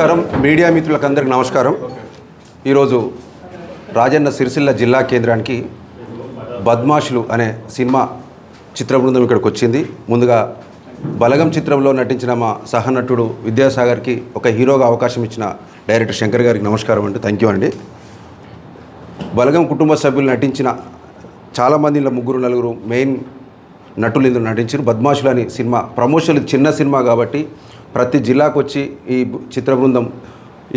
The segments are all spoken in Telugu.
నమస్కారం. మీడియా మిత్రులకు అందరికి నమస్కారం. ఈరోజు రాజన్న సిరిసిల్ల జిల్లా కేంద్రానికి బద్మాషులు అనే సినిమా చిత్ర బృందం ఇక్కడికి వచ్చింది. ముందుగా బలగం చిత్రంలో నటించిన మా సహనటుడు విద్యాసాగర్కి ఒక హీరోగా అవకాశం ఇచ్చిన డైరెక్టర్ శంకర్ గారికి నమస్కారం అండి. థ్యాంక్ యూ అండి. బలగం కుటుంబ సభ్యులు నటించిన చాలామంది ముగ్గురు నలుగురు మెయిన్ నటులు ఇందులో నటించారు. బద్మాషులు అని సినిమా ప్రమోషన్ చిన్న సినిమా కాబట్టి ప్రతి జిల్లాకు వచ్చి ఈ చిత్రబృందం చిత్ర బృందం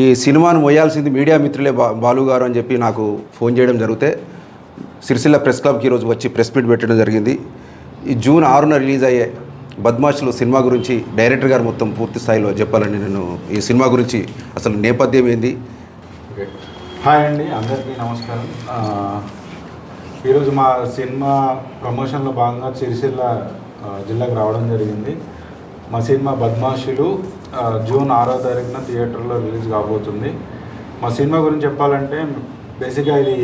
ఈ సినిమాను మొయ్యాల్సింది మీడియా మిత్రులే బా బాలు గారు అని చెప్పి నాకు ఫోన్ చేయడం జరిగితే సిరిసిల్ల ప్రెస్ క్లబ్కి ఈరోజు వచ్చి ప్రెస్ మీట్ పెట్టడం జరిగింది. ఈ జూన్ ఆరున రిలీజ్ అయ్యే బద్మాషులు సినిమా గురించి డైరెక్టర్ గారు మొత్తం పూర్తి స్థాయిలో చెప్పాలని నేను ఈ సినిమా గురించి అసలు నేపథ్యం ఏంది? హాయ్ అండి అందరికీ నమస్కారం. ఈరోజు మా సినిమా ప్రమోషన్లో భాగంగా సిరిసిల్ల జిల్లాకు రావడం జరిగింది. మా సినిమా బద్మాషులు జూన్ ఆరో తారీఖున థియేటర్లో రిలీజ్ కాబోతుంది. మా సినిమా గురించి చెప్పాలంటే బేసిక్గా ఇది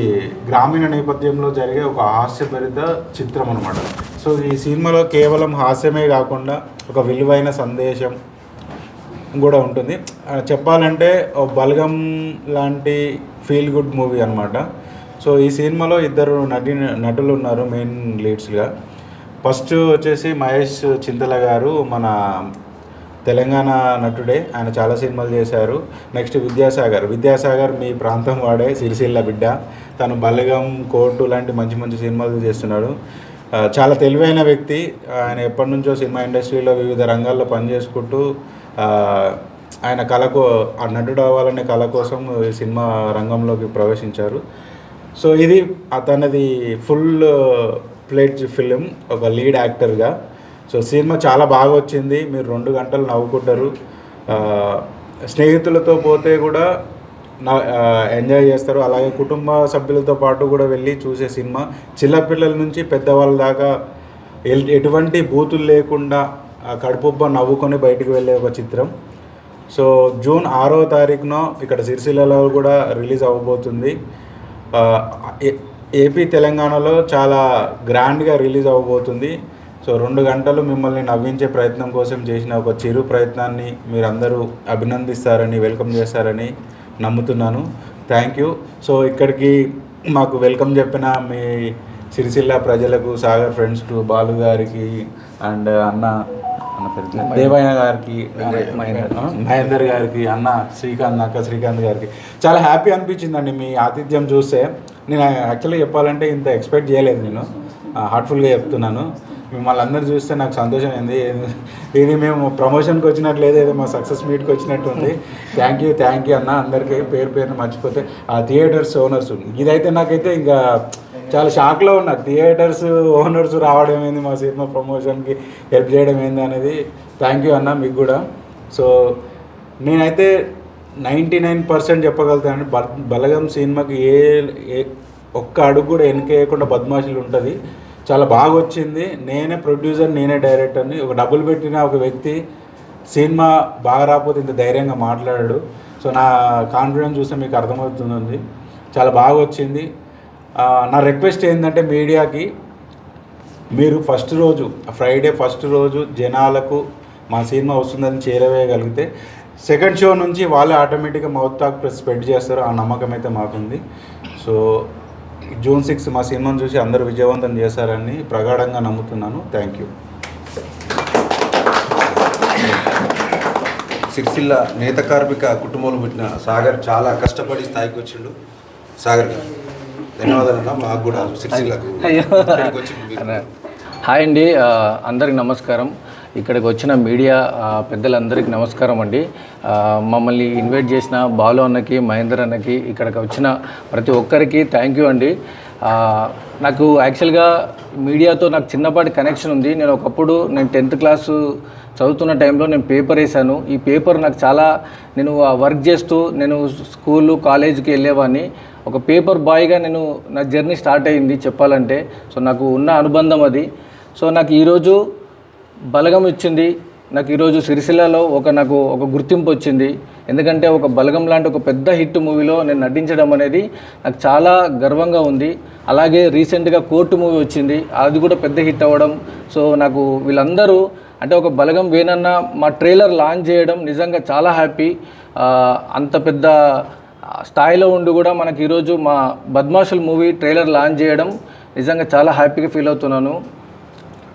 గ్రామీణ నేపథ్యంలో జరిగే ఒక హాస్యభరిత చిత్రం అనమాట సో ఈ సినిమాలో కేవలం హాస్యమే కాకుండా ఒక విలువైన సందేశం కూడా ఉంటుంది. చెప్పాలంటే బలగం లాంటి ఫీల్ గుడ్ మూవీ అనమాట సో ఈ సినిమాలో ఇద్దరు నటి నటులు ఉన్నారు మెయిన్ లీడ్స్గా. ఫస్ట్ వచ్చేసి మహేష్ చింతల గారు మన తెలంగాణ నటుడే. ఆయన చాలా సినిమాలు చేశారు. నెక్స్ట్ విద్యాసాగర్. విద్యాసాగర్ మీ ప్రాంతం వాడే సిరిసిల్ల బిడ్డ. తను బలగం కోర్టు లాంటి మంచి మంచి సినిమాలు చేస్తున్నాడు. చాలా తెలివైన వ్యక్తి. ఆయన ఎప్పటి నుంచో సినిమా ఇండస్ట్రీలో వివిధ రంగాల్లో పనిచేసుకుంటూ ఆయన కళకు ఆ నటుడు అవ్వాలనే కళ కోసం సినిమా రంగంలోకి ప్రవేశించారు. సో ఇది అతనిది ఫుల్ ప్లేట్ ఫిలిం ఒక లీడ్ యాక్టర్గా సో సినిమా చాలా బాగా వచ్చింది. మీరు రెండు గంటలు నవ్వుకుంటారు. స్నేహితులతో పోతే కూడా నా ఎంజాయ్ చేస్తారు. అలాగే కుటుంబ సభ్యులతో పాటు కూడా వెళ్ళి చూసే సినిమా. చిన్నపిల్లల నుంచి పెద్దవాళ్ళ దాకా ఎటువంటి బూతులు లేకుండా కడుపుబ్బ నవ్వుకొని బయటికి వెళ్ళే ఒక చిత్రం. సో జూన్ ఆరో తారీఖున ఇక్కడ సిరిసిల్లలో కూడా రిలీజ్ అవ్వబోతుంది. ఏపీ తెలంగాణలో చాలా గ్రాండ్గా రిలీజ్ అవ్వబోతుంది. సో రెండు గంటలు మిమ్మల్ని నవ్వించే ప్రయత్నం కోసం చేసిన ఒక చిరు ప్రయత్నాన్ని మీరందరూ అభినందిస్తారని వెల్కమ్ చేస్తారని నమ్ముతున్నాను. Thank you. సో ఇక్కడికి మాకు వెల్కమ్ చెప్పిన మీ సిరిసిల్ల ప్రజలకు సాగర్ ఫ్రెండ్స్ టు బాలు గారికి అండ్ అన్న దేవయ్య గారికి మహేందర్ గారికి అన్న శ్రీకాంత్ అక్క శ్రీకాంత్ గారికి. చాలా హ్యాపీ అనిపించిందండి మీ ఆతిథ్యం చూస్తే. నేను యాక్చువల్లీ చెప్పాలంటే ఇంత ఎక్స్పెక్ట్ చేయలేదు నేను. హార్ట్ఫుల్గా చెప్తున్నాను. మిమ్మల్ని అందరు చూస్తే నాకు సంతోషం అయింది ఇది మేము ప్రమోషన్కి వచ్చినట్టు లేదు ఏదో మా సక్సెస్ మీట్కి వచ్చినట్టు ఉంది. థ్యాంక్ యూ థ్యాంక్ యూ అన్న. అందరికీ పేరు పేరు మర్చిపోతే ఆ థియేటర్స్ ఓనర్స్ ఇదైతే నాకైతే ఇంకా చాలా షాక్లో ఉన్నా. థియేటర్స్ ఓనర్స్ రావడం ఏంది? మా సినిమా ప్రమోషన్కి హెల్ప్ చేయడం ఏంది అనేది. థ్యాంక్ యూ అన్న మీకు కూడా. సో నేనైతే నైంటీ నైన్ పర్సెంట్ చెప్పగలుగుతాను బలగం సినిమాకి ఏ ఏ ఒక్క అడుగు కూడా వెనకేయకుండా బద్మాషులు ఉంటుంది. చాలా బాగా వచ్చింది నేనే ప్రొడ్యూసర్ నేనే డైరెక్టర్ని. ఒక డబ్బులు పెట్టిన ఒక వ్యక్తి సినిమా బాగా రాకపోతే ఇంత ధైర్యంగా మాట్లాడాడు. సో నా కాన్ఫిడెన్స్ చూస్తే మీకు అర్థమవుతుంది చాలా బాగా వచ్చింది నా రిక్వెస్ట్ ఏంటంటే మీడియాకి మీరు ఫస్ట్ రోజు ఫ్రైడే ఫస్ట్ రోజు జనాలకు మా సినిమా వస్తుందని చేరవేయగలిగితే సెకండ్ షో నుంచి వాళ్ళే ఆటోమేటిక్గా మౌత్ టాక్ ప్రెస్ స్ప్రెడ్ చేస్తారు. ఆ నమ్మకం అయితే మాకుంది. సో జూన్ సిక్స్ మా సినిమాను చూసి అందరూ విజయవంతం చేశారని ప్రగాఢంగా నమ్ముతున్నాను. Thank you. సిరిసిల్ల నేత కార్మిక కుటుంబంలో పుట్టిన సాగర్ చాలా కష్టపడి స్థాయికి వచ్చిండు. సాగర్ గారు ధన్యవాదాలు మాకు కూడా సిరిసిల్లకు హాయ్ అండి. అందరికి నమస్కారం. ఇక్కడికి వచ్చిన మీడియా పెద్దలందరికీ నమస్కారం అండి. మమ్మల్ని ఇన్వైట్ చేసిన బాలు అన్నకి మహేందర్ అన్నకి ఇక్కడికి వచ్చిన ప్రతి ఒక్కరికి థ్యాంక్ యూ అండి. నాకు యాక్చువల్గా మీడియాతో నాకు చిన్నపాటి కనెక్షన్ ఉంది. నేను ఒకప్పుడు నేను టెన్త్ క్లాసు చదువుతున్న టైంలో నేను పేపర్ వేసాను. ఈ పేపర్ నాకు చాలా నేను ఆ వర్క్ చేస్తూ నేను స్కూలు కాలేజీకి వెళ్ళేవాడిని. ఒక పేపర్ బాయ్గా నేను నా జర్నీ స్టార్ట్ అయింది చెప్పాలంటే. సో నాకు ఉన్న అనుబంధం అది. సో నాకు ఈరోజు బలగం ఇచ్చింది. నాకు ఈరోజు సిరిసిల్లలో ఒక నాకు ఒక గుర్తింపు వచ్చింది. ఎందుకంటే ఒక బలగం లాంటి ఒక పెద్ద హిట్ మూవీలో నేను నటించడం అనేది నాకు చాలా గర్వంగా ఉంది. అలాగే రీసెంట్గా కోర్టు మూవీ వచ్చింది. అది కూడా పెద్ద హిట్ అవ్వడం. సో నాకు వీళ్ళందరూ అంటే ఒక బలగం వేనన్న మా ట్రైలర్ లాంచ్ చేయడం నిజంగా చాలా హ్యాపీ. అంత పెద్ద స్థాయిలో ఉండి కూడా మనకి ఈరోజు మా బద్మాషుల్ మూవీ ట్రైలర్ లాంచ్ చేయడం నిజంగా చాలా హ్యాపీగా ఫీల్ అవుతున్నాను.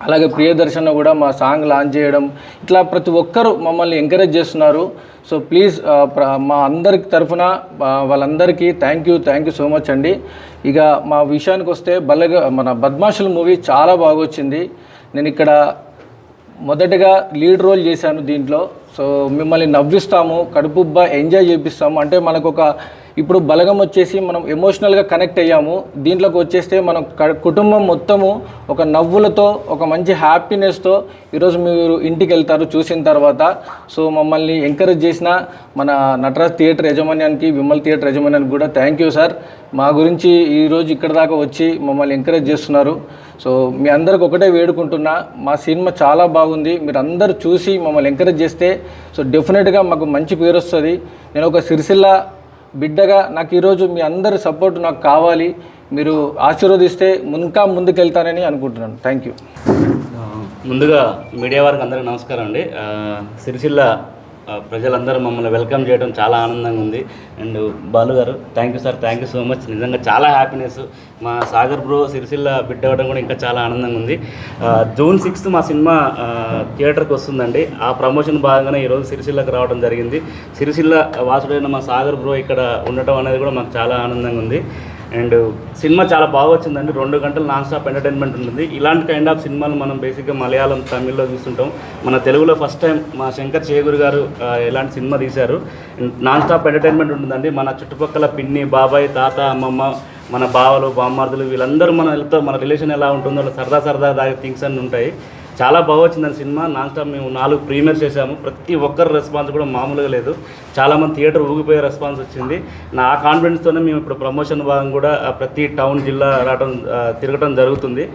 అలాగే ప్రియదర్శన్ కూడా మా సాంగ్ లాంచ్ చేయడం ఇట్లా ప్రతి ఒక్కరూ మమ్మల్ని ఎంకరేజ్ చేస్తున్నారు. సో ప్లీజ్ uh, ప్ర- మా అందరికి తరఫున వాళ్ళందరికీ thank you thank you so much అండి. ఇక మా విషయానికి వస్తే బల్లగా మన బద్మాషుల మూవీ చాలా బాగా వచ్చింది. నేను ఇక్కడ మొదటగా లీడ్ రోల్ చేశాను దీంట్లో. సో మిమ్మల్ని నవ్విస్తాము కడుపుబ్బా ఎంజాయ్ చేపిస్తాము. అంటే మనకు ఒక ఇప్పుడు బలగం వచ్చేసి మనం ఎమోషనల్గా కనెక్ట్ అయ్యాము. దీంట్లోకి వచ్చేస్తే మనం కుటుంబం మొత్తము ఒక నవ్వులతో ఒక మంచి హ్యాపీనెస్తో ఈరోజు మీరు ఇంటికి వెళ్తారు చూసిన తర్వాత. సో మమ్మల్ని ఎంకరేజ్ చేసిన మన నటరాజ్ థియేటర్ యజమాన్యానికి విమల్ థియేటర్ యజమాన్యానికి కూడా థ్యాంక్ యూ సార్ మా గురించి ఈరోజు ఇక్కడ దాకా వచ్చి మమ్మల్ని ఎంకరేజ్ చేస్తున్నారు. సో మీ అందరికి ఒకటే వేడుకుంటున్నా. మా సినిమా చాలా బాగుంది. మీరు అందరు చూసి మమ్మల్ని ఎంకరేజ్ చేస్తే సో డెఫినెట్గా మాకు మంచి పేరు వస్తుంది. నేను ఒక సిరిసిల్ల బిడ్డగా నాకు ఈరోజు మీ అందరి సపోర్ట్ నాకు కావాలి. మీరు ఆశీర్వదిస్తే ఇంకా ముందుకెళ్తానని అనుకుంటున్నాను. థ్యాంక్ యూ ముందుగా మీడియా వారికి అందరికీ నమస్కారం అండి. సిరిసిల్ల ప్రజలందరూ మమ్మల్ని వెల్కమ్ చేయడం చాలా ఆనందంగా ఉంది. And Balu garu thank you sir thank you so much నిజంగా చాలా హ్యాపీనెస్ మా సాగర్ బ్రో సిరిసిల్ల బిడ్డ అవ్వడం కూడా ఇంకా చాలా ఆనందంగా ఉంది. జూన్ సిక్స్త్ మా సినిమా థియేటర్కి వస్తుందండి. ఆ ప్రమోషన్ భాగంగానే ఈరోజు సిరిసిల్లకు రావడం జరిగింది. సిరిసిల్ల వాసుడైన మా సాగర్ బ్రో ఇక్కడ ఉండటం అనేది కూడా మాకు చాలా ఆనందంగా ఉంది. అండ్ సినిమా చాలా బాగా వచ్చిందండి. రెండు గంటలు నాన్ స్టాప్ ఎంటర్టైన్మెంట్ ఉంటుంది. ఇలాంటి కైండ్ ఆఫ్ సినిమాలు మనం బేసిక్గా మలయాళం తమిళ్ళో చూస్తుంటాం. మన తెలుగులో ఫస్ట్ టైం మా శంకర్ చేగురు గారు ఇలాంటి సినిమా తీశారు. నాన్ స్టాప్ ఎంటర్టైన్మెంట్ ఉంటుందండి. మన చుట్టుపక్కల పిన్ని బాబాయ్ తాత అమ్మమ్మ మన బావలు బామ్మార్దులు వీళ్ళందరూ మన వీళ్ళతో మన రిలేషన్ ఎలా ఉంటుందో సరదా సరదా దాగే థింగ్స్ అన్నీ ఉంటాయి. చాలా బాగా వచ్చిందండి సినిమా. నాన్ స్టాప్ మేము నాలుగు ప్రీమియర్ చేశాము. ప్రతి ఒక్కరి రెస్పాన్స్ కూడా మామూలుగా లేదు. చాలామంది థియేటర్ ఊగిపోయే రెస్పాన్స్ వచ్చింది. నా కాన్ఫిడెన్స్తోనే మేము ఇప్పుడు ప్రమోషన్ భాగం కూడా ప్రతి టౌన్ జిల్లా రావడం తిరగటం జరుగుతుంది.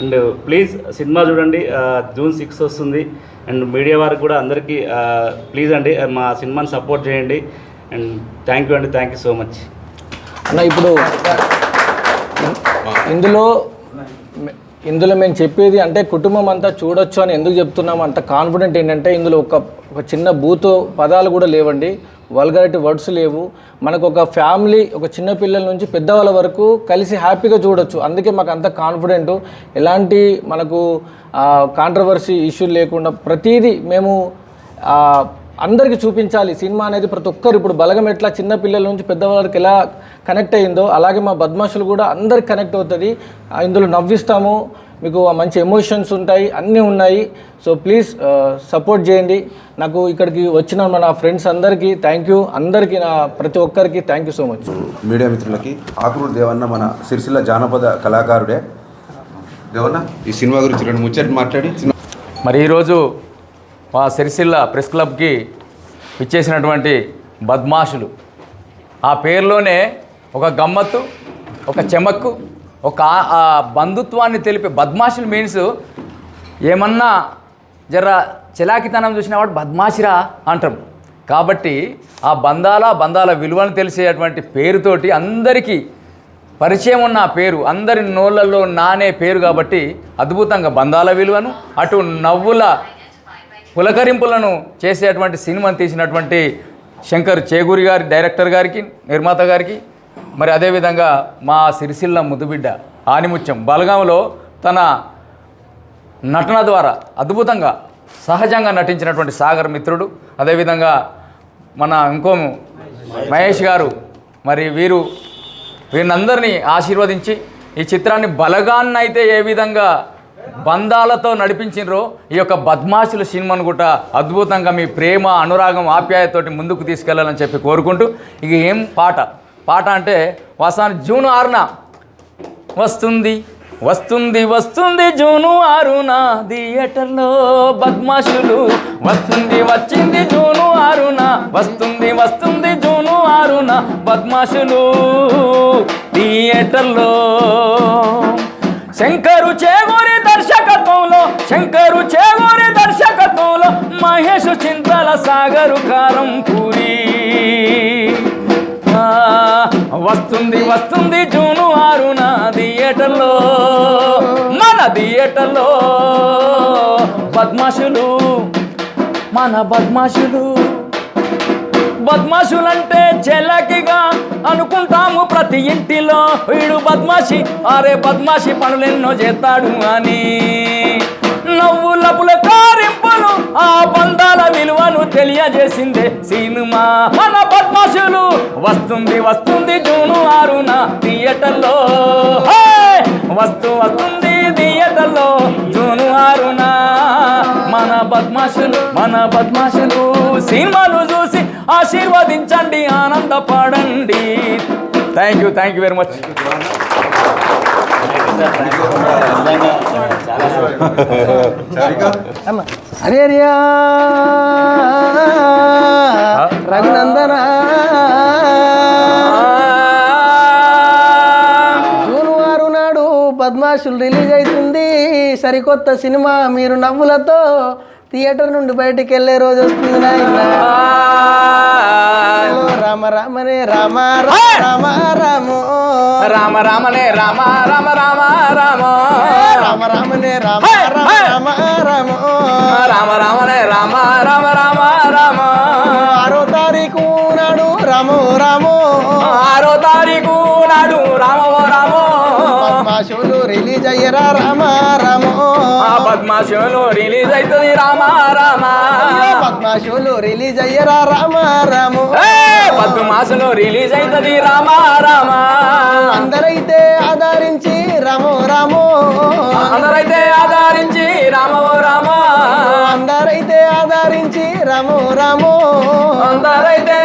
అండ్ ప్లీజ్ సినిమా చూడండి. జూన్ సిక్స్ వస్తుంది. అండ్ మీడియా వారికి కూడా అందరికీ ప్లీజ్ అండి మా సినిమాని సపోర్ట్ చేయండి. అండ్ థ్యాంక్ యూ అండి. థ్యాంక్ యూ సో మచ్ అన్న ఇప్పుడు ఇందులో ఇందులో మేము చెప్పేది అంటే కుటుంబం అంతా చూడొచ్చు అని ఎందుకు చెప్తున్నాము? అంత కాన్ఫిడెంట్ ఏంటంటే ఇందులో ఒక ఒక చిన్న బూత్ పదాలు కూడా లేవండి. వల్గారిటీ వర్డ్స్ లేవు. మనకు ఒక ఫ్యామిలీ ఒక చిన్న పిల్లల నుంచి పెద్దవాళ్ళ వరకు కలిసి హ్యాపీగా చూడొచ్చు. అందుకే మాకు అంత కాన్ఫిడెంట్ ఎలాంటి మనకు కాంట్రవర్సీ ఇష్యూ లేకుండా ప్రతిదీ మేము అందరికీ చూపించాలి. సినిమా అనేది ప్రతి ఒక్కరు ఇప్పుడు బలగం ఎట్లా చిన్న పిల్లల నుంచి పెద్దవాళ్ళకి ఎలా కనెక్ట్ అయిందో అలాగే మా బద్మాషులు కూడా అందరికి కనెక్ట్ అవుతుంది. ఇందులో నవ్విస్తాము. మీకు మంచి ఎమోషన్స్ ఉంటాయి అన్నీ ఉన్నాయి. సో ప్లీజ్ సపోర్ట్ చేయండి. నాకు ఇక్కడికి వచ్చిన మన ఫ్రెండ్స్ అందరికీ థ్యాంక్ యూ అందరికీ నా ప్రతి ఒక్కరికి thank you so much media మిత్రులకి ఆకురు దేవన్న మన సిరిసిల్ల జానపద కళాకారుడే. దేవన్న ఈ సినిమా గురించి రెండు ముచ్చట్లు మాట్లాడి సినిమా మరి ఈరోజు మా సిరిసిల్ల ప్రెస్ క్లబ్కి ఇచ్చేసినటువంటి బద్మాషులు. ఆ పేరులోనే ఒక గమ్మత్తు ఒక చెమక్కు ఒక ఆ- బంధుత్వాన్ని తెలిపే బద్మాషులు మీన్స్ ఏమన్నా జర చిలాకితనం చూసిన వాడు బద్మాషిరా అంటాం. కాబట్టి ఆ బంధాల బంధాల విలువను తెలిసేటువంటి పేరుతోటి అందరికీ పరిచయం ఉన్న ఆ పేరు అందరి నోళ్ళల్లో నానే పేరు కాబట్టి అద్భుతంగా బంధాల విలువను అటు నవ్వుల పులకరింపులను చేసేటువంటి సినిమాను తీసినటువంటి శంకర్ చేగూరి గారి డైరెక్టర్ గారికి నిర్మాత గారికి మరి అదేవిధంగా మా సిరిసిల్ల ముద్దుబిడ్డ ఆనిముత్యం బలగాంలో తన నటన ద్వారా అద్భుతంగా సహజంగా నటించినటువంటి సాగర్ మిత్రుడు అదేవిధంగా మన ఇంకో మహేష్ గారు మరి వీరు వీరినందరినీ ఆశీర్వదించి ఈ చిత్రాన్ని బలగాన్నైతే ఏ విధంగా బంధాలతో నడిపించినరో. ఈ యొక్క బద్మాషుల సినిమాను కూడా అద్భుతంగా మీ ప్రేమ అనురాగం ఆప్యాయతోటి ముందుకు తీసుకెళ్ళాలని చెప్పి కోరుకుంటూ ఇక ఏం పాట? పాట అంటే వాస్తవానికి జూన్ ఆరున. వస్తుంది వస్తుంది వస్తుంది జూను ఆరున థియేటర్లో బద్మాషులు వస్తుంది వచ్చింది జూను ఆరున. వస్తుంది వస్తుంది జూను ఆరున బద్మాషులు థియేటర్లో శంకరు చేగూరి దర్శకత్వంలో శంకరు చేగూరి దర్శకత్వంలో మహేష్ చింతల సాగరు కారం పూరి. వస్తుంది వస్తుంది జూను ఆరున థియేటర్లో మన థియేటర్లో. బద్మాషులు మన బద్మాషులు. బద్మాషులంటే చెలకిగా అనుకుంటాము ప్రతి ఇంటిలో. వీడు బద్మాషి అరే బద్మాషి పనులెన్నో చేస్తాడు అని. నవ్వులపుల కారింపులు ఆ బంధాల విలువను తెలియజేసిందే సినిమా. మన బద్మాషులు వస్తుంది వస్తుంది జూను ఆరున థియేటర్లో. హే! వస్తూ వస్తుంది థియేటర్లో జూను ఆరు బద్మాషులు మన బద్మాషులు. సినిమాను చూసి ఆశీర్వదించండి ఆనందపడండి. Thank you thank you very much అరే రియా రఘునందన. జూన్ ఆరు నాడు పద్మాషులు రిలీజ్ అవుతుంది. సరికొత్త సినిమా మీరు నవ్వులతో థియేటర్ నుండి బయటికి వెళ్ళే రోజు వస్తుంది నాయనా. రామ రామనే రామ రామ రామ. రామ రామనే రామ రామ రామ రామ. రామ రామనే రామ రామ రామ రామ. రామ రామనే రామ రామ రామ రామ. ఆరో తారీఖు నాడు రామో రామో. ఆరో తారీఖు నాడు రామో రామో పద్మాషులు రిలీజ్ అయ్యరా రామ రామో. ఆ పద్మాషులు రిలీజ్ అవుతుంది రామ రామ. పద్మాషులు రిలీజ్ అయ్యరా రామ రామో. పద్మాసులు రిలీజ్ అవుతుంది రామ రామ. అందరైతే ఆదరించి రామో రామో. అందరైతే ఆదరించి రామో రామ. అందరైతే ఆదరించి రామో రామో. అందరైతే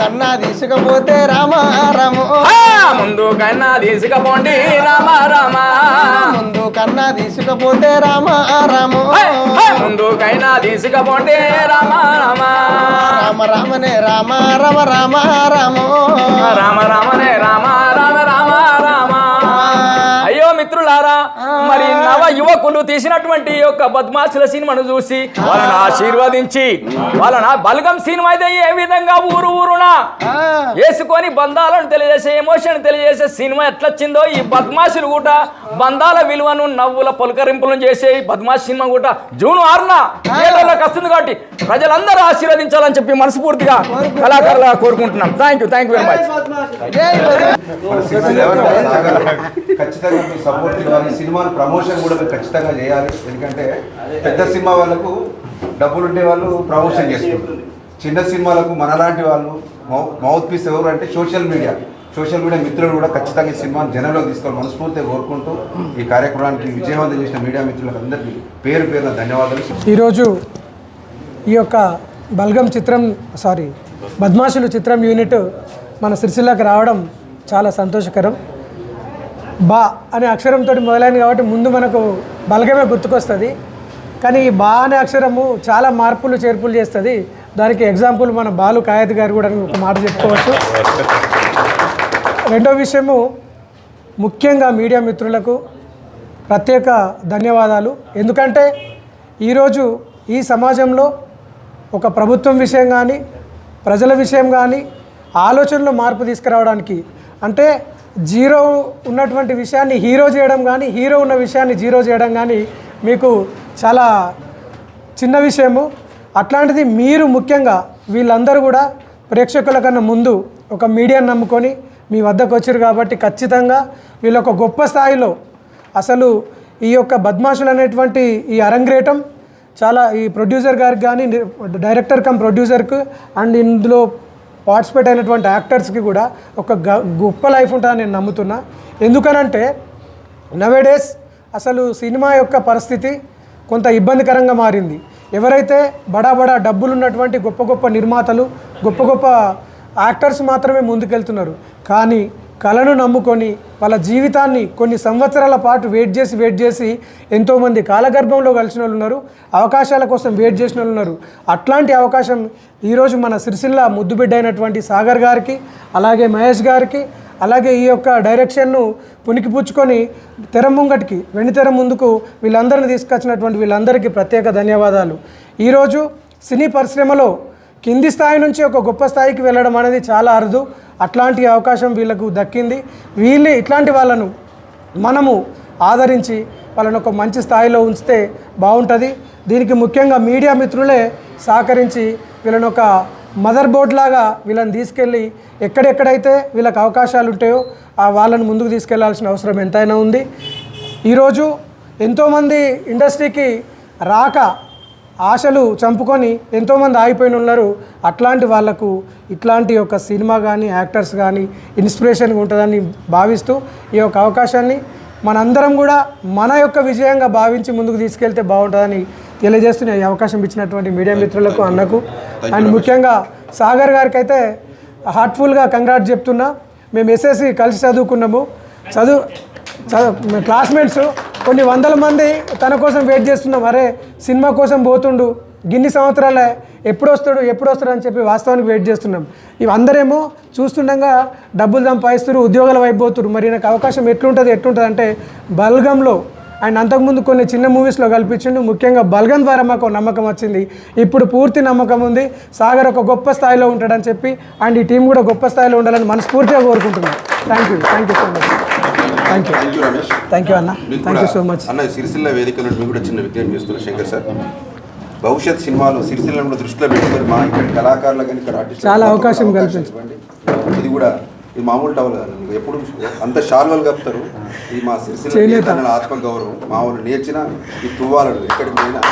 కన్నా తీసుకపోతే రామ రామో. ఆ, ముందు కన్నా తీసుకపోండి రామ రామ. ముందు కన్నా తీసుకపోతే రామ రామో. ఏ, ఏ, ముందు కైనా తీసుకపోండి రామ రామ. రామ రామనే రామ రామ రామ రామో. రామ రామనే రామ రామ రామ రామ. అయ్యో మిత్రులారా మరి నవ యువకులు తీసినటువంటి యొక్క బద్మాసుల సినిమాను చూసి వాళ్ళని ఆశీర్వదించి వాళ్ళని బలగం సినిమా అయితే ఏ విధంగా ఊరు ఊరునా? ఆ, వేసుకొని బంధాలను తెలియజేసే ఎమోషన్ తెలియజేసే సినిమా ఎట్లొచ్చిందో ఈ బద్మాసులు కూడా బంధాల విలువను నవ్వుల పొలకరింపులను చేసే ఈ బద్మాష్ సినిమా కూడా జూన్ ఆరున థియేటర్లోకి వస్తుంది కాబట్టి ప్రజలందరూ ఆశీర్వదించాలని చెప్పి మనస్ఫూర్తిగా కళాకారులుగా కోరుకుంటున్నాం. Thank you thank you very much ఖచ్చితంగా మీ సపోర్ట్ ఇవ్వాలి సినిమాను ప్రమోషన్ కూడా ఖచ్చితంగా చేయాలి. ఎందుకంటే పెద్ద సినిమా వాళ్ళకు డబ్బులు ఉండే వాళ్ళు ప్రమోషన్ చేస్తారు చిన్న సినిమాలకు మనలాంటి వాళ్ళు మౌత్ పీస్ ఎవరు అంటే సోషల్ మీడియా. సోషల్ మీడియా మిత్రులు కూడా ఖచ్చితంగా ఈ సినిమాను జనంలోకి తీసుకోవాలి మనస్ఫూర్తిగా కోరుకుంటూ ఈ కార్యక్రమానికి విజయవంతం చేసిన మీడియా మిత్రులకు అందరికీ పేరు పేరున ధన్యవాదాలు. ఈరోజు ఈ యొక్క బల్గం చిత్రం సారీ బద్మాషులు చిత్రం యూనిట్ మన సిరిసిల్లాకి రావడం చాలా సంతోషకరం. బా అనే అక్షరంతో మొదలైంది కాబట్టి ముందు మనకు బలగమే గుర్తుకొస్తుంది. కానీ ఈ బా అనే అక్షరము చాలా మార్పులు చేర్పులు చేస్తుంది. దానికి ఎగ్జాంపుల్ మన బాలు కాయత్ గారు కూడా ఒక మాట చెప్పుకోవచ్చు. రెండో విషయము ముఖ్యంగా మీడియా మిత్రులకు ప్రత్యేక ధన్యవాదాలు. ఎందుకంటే ఈరోజు ఈ సమాజంలో ఒక ప్రభుత్వం విషయం కానీ ప్రజల విషయం కానీ ఆలోచనలో మార్పు తీసుకురావడానికి అంటే జీరో ఉన్నటువంటి విషయాన్ని హీరో చేయడం కానీ హీరో ఉన్న విషయాన్ని జీరో చేయడం కానీ మీకు చాలా చిన్న విషయము. అట్లాంటిది మీరు ముఖ్యంగా వీళ్ళందరూ కూడా ప్రేక్షకుల కన్నా ముందు ఒక మీడియాను నమ్ముకొని మీ వద్దకు వచ్చారు కాబట్టి ఖచ్చితంగా వీళ్ళు ఒక గొప్ప స్థాయిలో అసలు ఈ యొక్క బద్మాషులు అనేటువంటి ఈ అరంగ్రేటం చాలా ఈ ప్రొడ్యూసర్ గారికి కానీ డైరెక్టర్ కమ్ ప్రొడ్యూసర్కు అండ్ ఇందులో పార్టిసిపేట్ అయినటువంటి యాక్టర్స్కి కూడా ఒక గ- గొప్ప లైఫ్ ఉంటుందని నేను నమ్ముతున్నా. ఎందుకనంటే నవేడేస్ అసలు సినిమా యొక్క పరిస్థితి కొంత ఇబ్బందికరంగా మారింది. ఎవరైతే బడా బడా డబ్బులు ఉన్నటువంటి గొప్ప గొప్ప నిర్మాతలు గొప్ప గొప్ప యాక్టర్స్ మాత్రమే ముందుకెళ్తున్నారు. కానీ కళను నమ్ముకొని వాళ్ళ జీవితాన్ని కొన్ని సంవత్సరాల పాటు వెయిట్ చేసి వెయిట్ చేసి ఎంతోమంది కాలగర్భంలో కలిసిన వాళ్ళు ఉన్నారు. అవకాశాల కోసం వెయిట్ చేసిన వాళ్ళు ఉన్నారు. అట్లాంటి అవకాశం ఈరోజు మన సిరిసిల్ల ముద్దుబిడ్డ అయినటువంటి సాగర్ గారికి అలాగే మహేష్ గారికి అలాగే ఈ యొక్క డైరెక్షన్ను పుణికిపుచ్చుకొని తెర ముంగటికి వెండితెర ముందుకు వీళ్ళందరిని తీసుకొచ్చినటువంటి వీళ్ళందరికీ ప్రత్యేక ధన్యవాదాలు. ఈరోజు సినీ పరిశ్రమలో కింది స్థాయి నుంచి ఒక గొప్ప స్థాయికి వెళ్ళడం అనేది చాలా అరుదు. అట్లాంటి అవకాశం వీళ్ళకు దక్కింది. వీళ్ళు ఇట్లాంటి వాళ్ళను మనము ఆదరించి వాళ్ళని ఒక మంచి స్థాయిలో ఉంచితే బాగుంటుంది. దీనికి ముఖ్యంగా మీడియా మిత్రులే సహకరించి వీళ్ళని ఒక మదర్ బోర్డ్ లాగా వీళ్ళని తీసుకెళ్ళి ఎక్కడెక్కడైతే వీళ్ళకి అవకాశాలు ఉంటాయో ఆ వాళ్ళని ముందుకు తీసుకెళ్ళాల్సిన అవసరం ఎంతైనా ఉంది. ఈరోజు ఎంతోమంది ఇండస్ట్రీకి రాక ఆశలు చంపుకొని ఎంతోమంది ఆగిపోయిన ఉన్నారు. అట్లాంటి వాళ్ళకు ఇట్లాంటి ఒక సినిమా కానీ యాక్టర్స్ కానీ ఇన్స్పిరేషన్గా ఉంటుందని భావిస్తూ ఈ యొక్క అవకాశాన్ని మనందరం కూడా మన యొక్క విజయంగా భావించి ముందుకు తీసుకెళ్తే బాగుంటుందని తెలియజేస్తున్న ఈ అవకాశం ఇచ్చినటువంటి మీడియా మిత్రులకు అన్నకు. అండ్ ముఖ్యంగా సాగర్ గారికి అయితే హార్ట్ఫుల్గా కంగ్రాట్ చెప్తున్నా. మేము ఎస్ఎస్సి కలిసి చదువుకున్నాము. చదువు చదువు క్లాస్మేట్స్ కొన్ని వందల మంది తన కోసం వెయిట్ చేస్తున్నాం అరే సినిమా కోసం పోతుండు గిన్ని సంవత్సరాలే ఎప్పుడు వస్తాడు ఎప్పుడు వస్తాడు అని చెప్పి వాస్తవానికి వెయిట్ చేస్తున్నాం. ఇవి అందరేమో చూస్తుండగా డబ్బులు సంపాదిస్తారు ఉద్యోగాల వైపు పోతున్నారు మరి నాకు అవకాశం ఎట్లుంటుంది ఎట్లుంటుంది అంటే బల్గంలో అండ్ అంతకుముందు కొన్ని చిన్న మూవీస్లో కల్పించిండు. ముఖ్యంగా బల్గం ద్వారా మాకు నమ్మకం వచ్చింది. ఇప్పుడు పూర్తి నమ్మకం ఉంది. సాగర్ ఒక గొప్ప స్థాయిలో ఉంటాడని చెప్పి అండ్ ఈ టీం కూడా గొప్ప స్థాయిలో ఉండాలని మనస్ఫూర్తిగా కోరుకుంటున్నాం. Thank you thank you so much thank you thank you Ramesh thank you అన్న థ్యాంక్ యూ సో మచ్ అన్న సిరిసిల్ల వేదిక నుండి మీకు కూడా చిన్న విజ్ఞప్తి చేస్తున్నా శంకర్ సార్. భవిష్యత్ సినిమాలు సిరిసిల్లను కూడా దృష్టిలో పెట్టుకొని మా ఇక్కడ కళాకారులు కానీ ఇక్కడ ఆర్టిస్టులకు చాలా అవకాశం అవకాశం కల్పించు. ఇవ్వండి. ఇది కూడా ఇది మామూలు టవల్ కాదు మీకు ఎప్పుడు అంత షాల్వలు కప్తారు ఇది మా సిరిసిల్ల ఆత్మ గౌరవం మా వాళ్ళు నేర్చిన ఈ తువ్వాలను ఎక్కడికి పోయినా